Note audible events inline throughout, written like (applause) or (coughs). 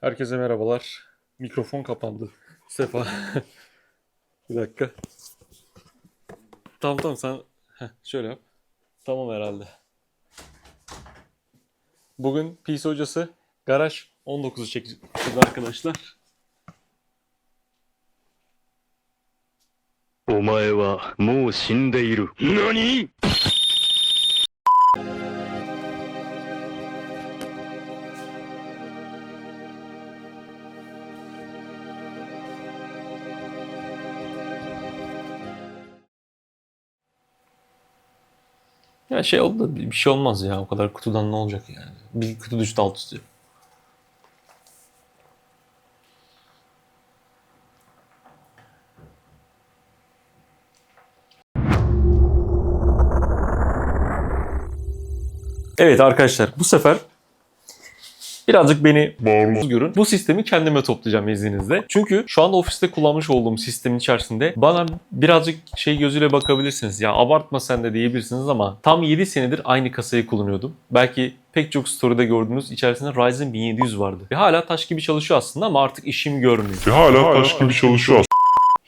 Herkese merhabalar. Mikrofon kapandı. Sefa. (laughs) bir dakika. Tamam tamam sen Heh, şöyle yap. Tamam herhalde. Bugün PC hocası garaj 19'u çekeceğiz arkadaşlar. お前はもう死んでいる。何 Ya şey oldu da bir şey olmaz ya. O kadar kutudan ne olacak yani. Bir kutu düştü alt üstü. Evet arkadaşlar bu sefer birazcık beni bağımsız görün. Bu sistemi kendime toplayacağım izninizle. Çünkü şu anda ofiste kullanmış olduğum sistemin içerisinde bana birazcık şey gözüyle bakabilirsiniz. Ya abartma sen de diyebilirsiniz ama tam 7 senedir aynı kasayı kullanıyordum. Belki pek çok story'de gördüğünüz içerisinde Ryzen 1700 vardı. Ve hala taş gibi çalışıyor aslında ama artık işimi görmüyor. Ve hala taş gibi çalışıyor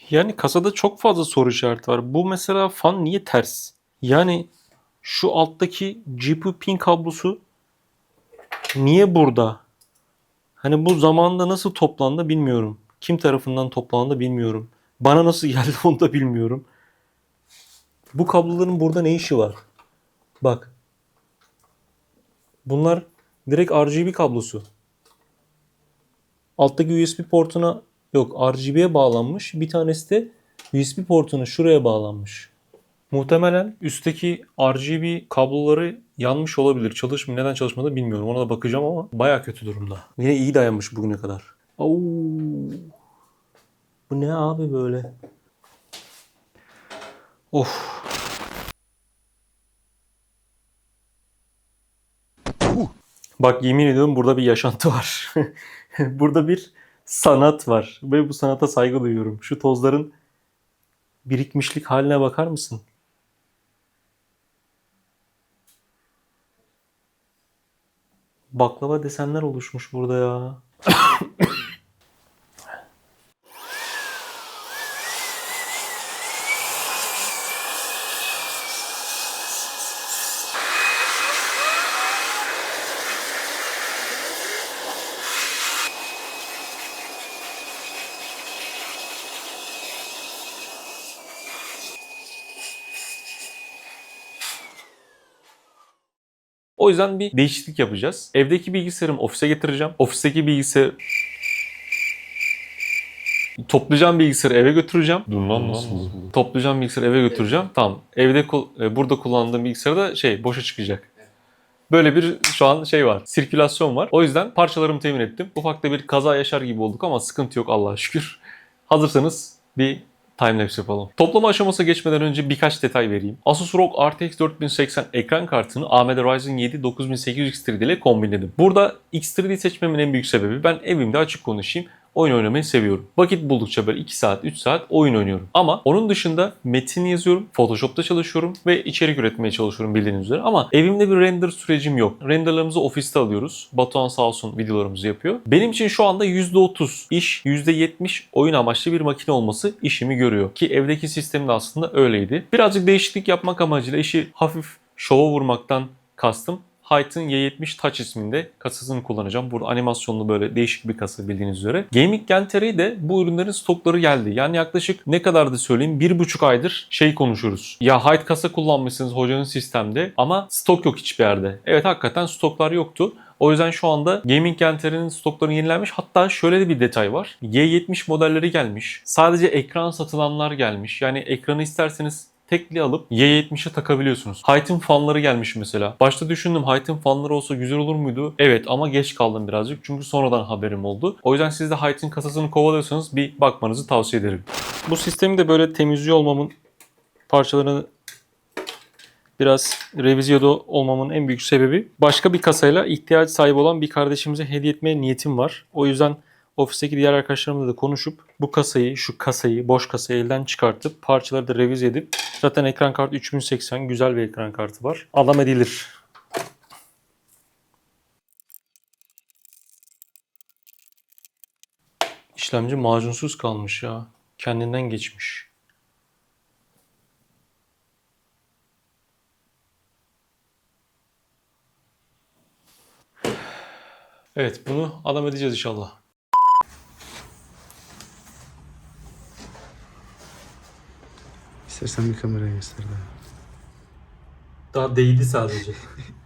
Yani kasada çok fazla soru işareti var. Bu mesela fan niye ters? Yani şu alttaki GPU pin kablosu niye burada? Hani bu zamanda nasıl toplandı bilmiyorum. Kim tarafından toplandı bilmiyorum. Bana nasıl (laughs) geldi onu da bilmiyorum. Bu kabloların burada ne işi var? Bak. Bunlar direkt RGB kablosu. Alttaki USB portuna yok RGB'ye bağlanmış. Bir tanesi de USB portuna şuraya bağlanmış. Muhtemelen üstteki RGB kabloları yanmış olabilir. Çalışmıyor. Neden çalışmadı bilmiyorum. Ona da bakacağım ama baya kötü durumda. Yine iyi dayanmış bugüne kadar. Oo. Bu ne abi böyle? Of. Bak yemin ediyorum burada bir yaşantı var. (laughs) burada bir sanat var ve bu sanata saygı duyuyorum. Şu tozların birikmişlik haline bakar mısın? Baklava desenler oluşmuş burada ya. (coughs) O yüzden bir değişiklik yapacağız. Evdeki bilgisayarımı ofise getireceğim. Ofisteki bilgisayar Toplayacağım bilgisayarı eve götüreceğim. Dur lan nasıl? Toplayacağım bilgisayarı eve götüreceğim. Tamam. Evde e, burada kullandığım bilgisayar da şey boşa çıkacak. Böyle bir şu an şey var. Sirkülasyon var. O yüzden parçalarımı temin ettim. Ufak da bir kaza yaşar gibi olduk ama sıkıntı yok Allah'a şükür. Hazırsanız bir timelapse yapalım. Toplama aşamasına geçmeden önce birkaç detay vereyim. Asus ROG RTX 4080 ekran kartını AMD Ryzen 7 9800 X3D ile kombinledim. Burada X3D seçmemin en büyük sebebi ben evimde açık konuşayım oyun oynamayı seviyorum. Vakit buldukça böyle 2 saat 3 saat oyun oynuyorum. Ama onun dışında metin yazıyorum, Photoshop'ta çalışıyorum ve içerik üretmeye çalışıyorum bildiğiniz üzere. Ama evimde bir render sürecim yok. Renderlarımızı ofiste alıyoruz. Batuhan sağ olsun videolarımızı yapıyor. Benim için şu anda %30 iş, %70 oyun amaçlı bir makine olması işimi görüyor. Ki evdeki sistem de aslında öyleydi. Birazcık değişiklik yapmak amacıyla işi hafif şova vurmaktan kastım. Highton Y70 Touch isminde kasasını kullanacağım. Burada animasyonlu böyle değişik bir kasa bildiğiniz üzere. Gaming Gen TR'ye de bu ürünlerin stokları geldi. Yani yaklaşık ne kadar da söyleyeyim bir buçuk aydır şey konuşuyoruz. Ya Height kasa kullanmışsınız hocanın sistemde ama stok yok hiçbir yerde. Evet hakikaten stoklar yoktu. O yüzden şu anda Gaming Gen TR'nin stokları yenilenmiş. Hatta şöyle de bir detay var. Y70 modelleri gelmiş. Sadece ekran satılanlar gelmiş. Yani ekranı isterseniz tekli alıp Y70'e takabiliyorsunuz. Highton fanları gelmiş mesela. Başta düşündüm Highton fanları olsa güzel olur muydu? Evet ama geç kaldım birazcık çünkü sonradan haberim oldu. O yüzden siz de Highton kasasını kovalıyorsanız bir bakmanızı tavsiye ederim. Bu sistemi de böyle temizliyor olmamın parçalarını biraz revizyoda olmamın en büyük sebebi başka bir kasayla ihtiyaç sahibi olan bir kardeşimize hediye etmeye niyetim var. O yüzden ofisteki diğer arkadaşlarımla da konuşup bu kasayı, şu kasayı, boş kasayı elden çıkartıp parçaları da revize edip zaten ekran kartı 3080 güzel bir ekran kartı var. Adam edilir. İşlemci macunsuz kalmış ya. Kendinden geçmiş. Evet bunu adam edeceğiz inşallah. İstersen bir kameraya göster daha. Daha değdi sadece. (laughs)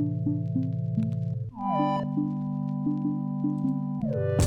Thank you.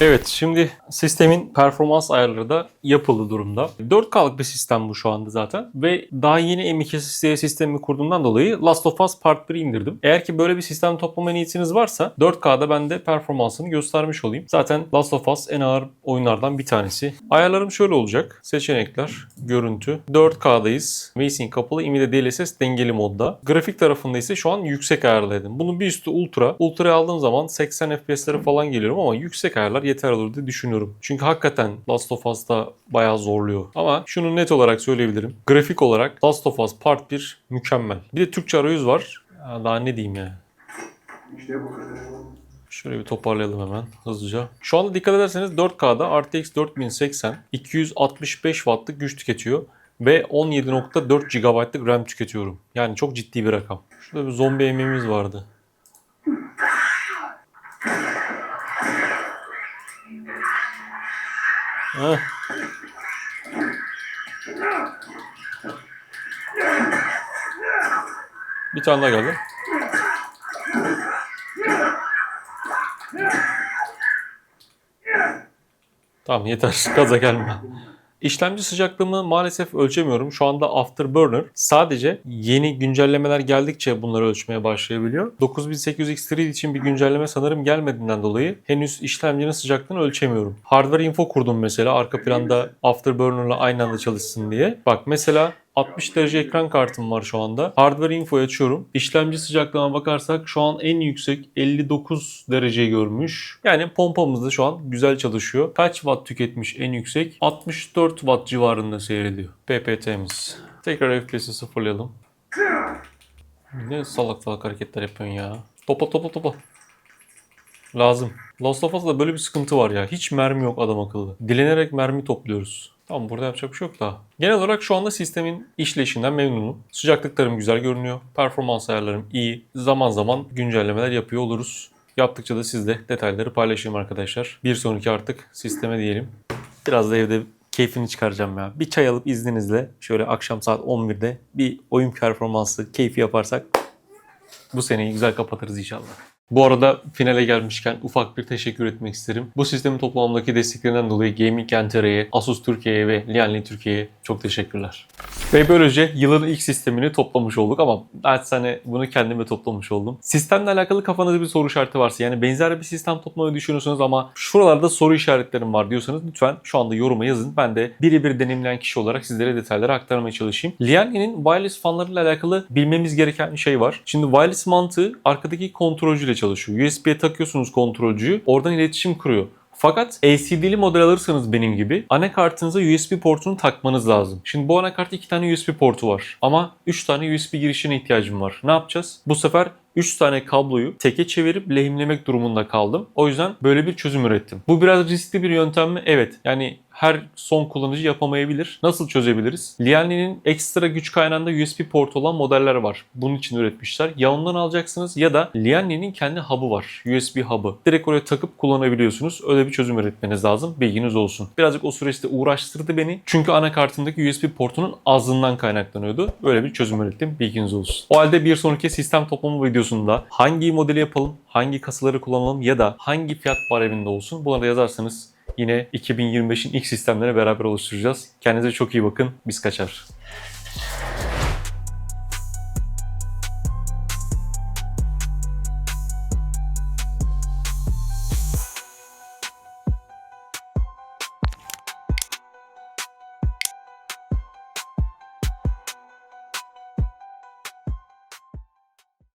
Evet şimdi sistemin performans ayarları da yapıldı durumda. 4K'lık bir sistem bu şu anda zaten. Ve daha yeni M2 SSD sistemi kurduğumdan dolayı Last of Us Part 1'i indirdim. Eğer ki böyle bir sistem toplama niyetiniz varsa 4K'da ben de performansını göstermiş olayım. Zaten Last of Us en ağır oyunlardan bir tanesi. Ayarlarım şöyle olacak. Seçenekler, görüntü. 4K'dayız. VSync kapalı, IMI'de DLSS dengeli modda. Grafik tarafında ise şu an yüksek ayarladım. Bunun bir üstü Ultra. Ultra'ya aldığım zaman 80 FPS'lere falan geliyorum ama yüksek ayarlar yeter olur diye düşünüyorum. Çünkü hakikaten Last of Us'ta bayağı zorluyor. Ama şunu net olarak söyleyebilirim. Grafik olarak Last of Us Part 1 mükemmel. Bir de Türkçe arayüz var. Daha ne diyeyim ya. Şöyle bir toparlayalım hemen hızlıca. Şu anda dikkat ederseniz 4K'da RTX 4080 265 Watt'lık güç tüketiyor ve 17.4 GB'lık RAM tüketiyorum. Yani çok ciddi bir rakam. Şurada bir zombi emeğimiz vardı. Heh. Bir tane daha geldi. Tamam yeter. (laughs) Gaza gelme. İşlemci sıcaklığımı maalesef ölçemiyorum. Şu anda Afterburner sadece yeni güncellemeler geldikçe bunları ölçmeye başlayabiliyor. 9800 X3 için bir güncelleme sanırım gelmediğinden dolayı henüz işlemcinin sıcaklığını ölçemiyorum. Hardware info kurdum mesela arka planda Afterburner'la aynı anda çalışsın diye. Bak mesela 60 derece ekran kartım var şu anda. Hardware info'yu açıyorum. İşlemci sıcaklığına bakarsak şu an en yüksek 59 dereceyi görmüş. Yani pompamız da şu an güzel çalışıyor. Kaç watt tüketmiş en yüksek? 64 watt civarında seyrediyor. PPT'miz. Tekrar FPS'i sıfırlayalım. Ne salak salak hareketler yapıyorsun ya. Topa topa topa. Lazım. Last of Us'da böyle bir sıkıntı var ya. Hiç mermi yok adam akıllı. Dilenerek mermi topluyoruz. Tamam burada yapacak bir şey yok daha. Genel olarak şu anda sistemin işleyişinden memnunum. Sıcaklıklarım güzel görünüyor. Performans ayarlarım iyi. Zaman zaman güncellemeler yapıyor oluruz. Yaptıkça da sizle detayları paylaşayım arkadaşlar. Bir sonraki artık sisteme diyelim. Biraz da evde keyfini çıkaracağım ya. Bir çay alıp izninizle şöyle akşam saat 11'de bir oyun performansı keyfi yaparsak bu seneyi güzel kapatırız inşallah. Bu arada finale gelmişken ufak bir teşekkür etmek isterim. Bu sistemin toplamdaki desteklerinden dolayı Gaming Enter'e, Asus Türkiye'ye ve Lianli Türkiye'ye çok teşekkürler. Ve böylece yılın ilk sistemini toplamış olduk ama naçizane bunu kendime toplamış oldum. Sistemle alakalı kafanızda bir soru işareti varsa yani benzer bir sistem toplamayı düşünüyorsunuz ama şuralarda soru işaretlerim var diyorsanız lütfen şu anda yoruma yazın. Ben de birebir deneyimleyen kişi olarak sizlere detayları aktarmaya çalışayım. Lianli'nin wireless fanlarıyla alakalı bilmemiz gereken bir şey var. Şimdi wireless mantığı arkadaki kontrolcüyle çalışıyor. USB'ye takıyorsunuz kontrolcüyü, oradan iletişim kuruyor. Fakat LCD'li model alırsanız benim gibi anakartınıza USB portunu takmanız lazım. Şimdi bu anakartta iki tane USB portu var ama 3 tane USB girişine ihtiyacım var. Ne yapacağız? Bu sefer 3 tane kabloyu teke çevirip lehimlemek durumunda kaldım. O yüzden böyle bir çözüm ürettim. Bu biraz riskli bir yöntem mi? Evet. Yani her son kullanıcı yapamayabilir. Nasıl çözebiliriz? Lianli'nin ekstra güç kaynağında USB port olan modeller var. Bunun için üretmişler. Ya ondan alacaksınız ya da Lianli'nin kendi hub'ı var. USB hub'ı. Direkt oraya takıp kullanabiliyorsunuz. Öyle bir çözüm üretmeniz lazım. Bilginiz olsun. Birazcık o süreçte uğraştırdı beni. Çünkü anakartımdaki USB portunun azlığından kaynaklanıyordu. Böyle bir çözüm ürettim. Bilginiz olsun. O halde bir sonraki sistem toplama videosunda hangi modeli yapalım, hangi kasaları kullanalım ya da hangi fiyat bareminde olsun bunları yazarsanız yine 2025'in ilk sistemlerini beraber oluşturacağız. Kendinize çok iyi bakın. Biz kaçar.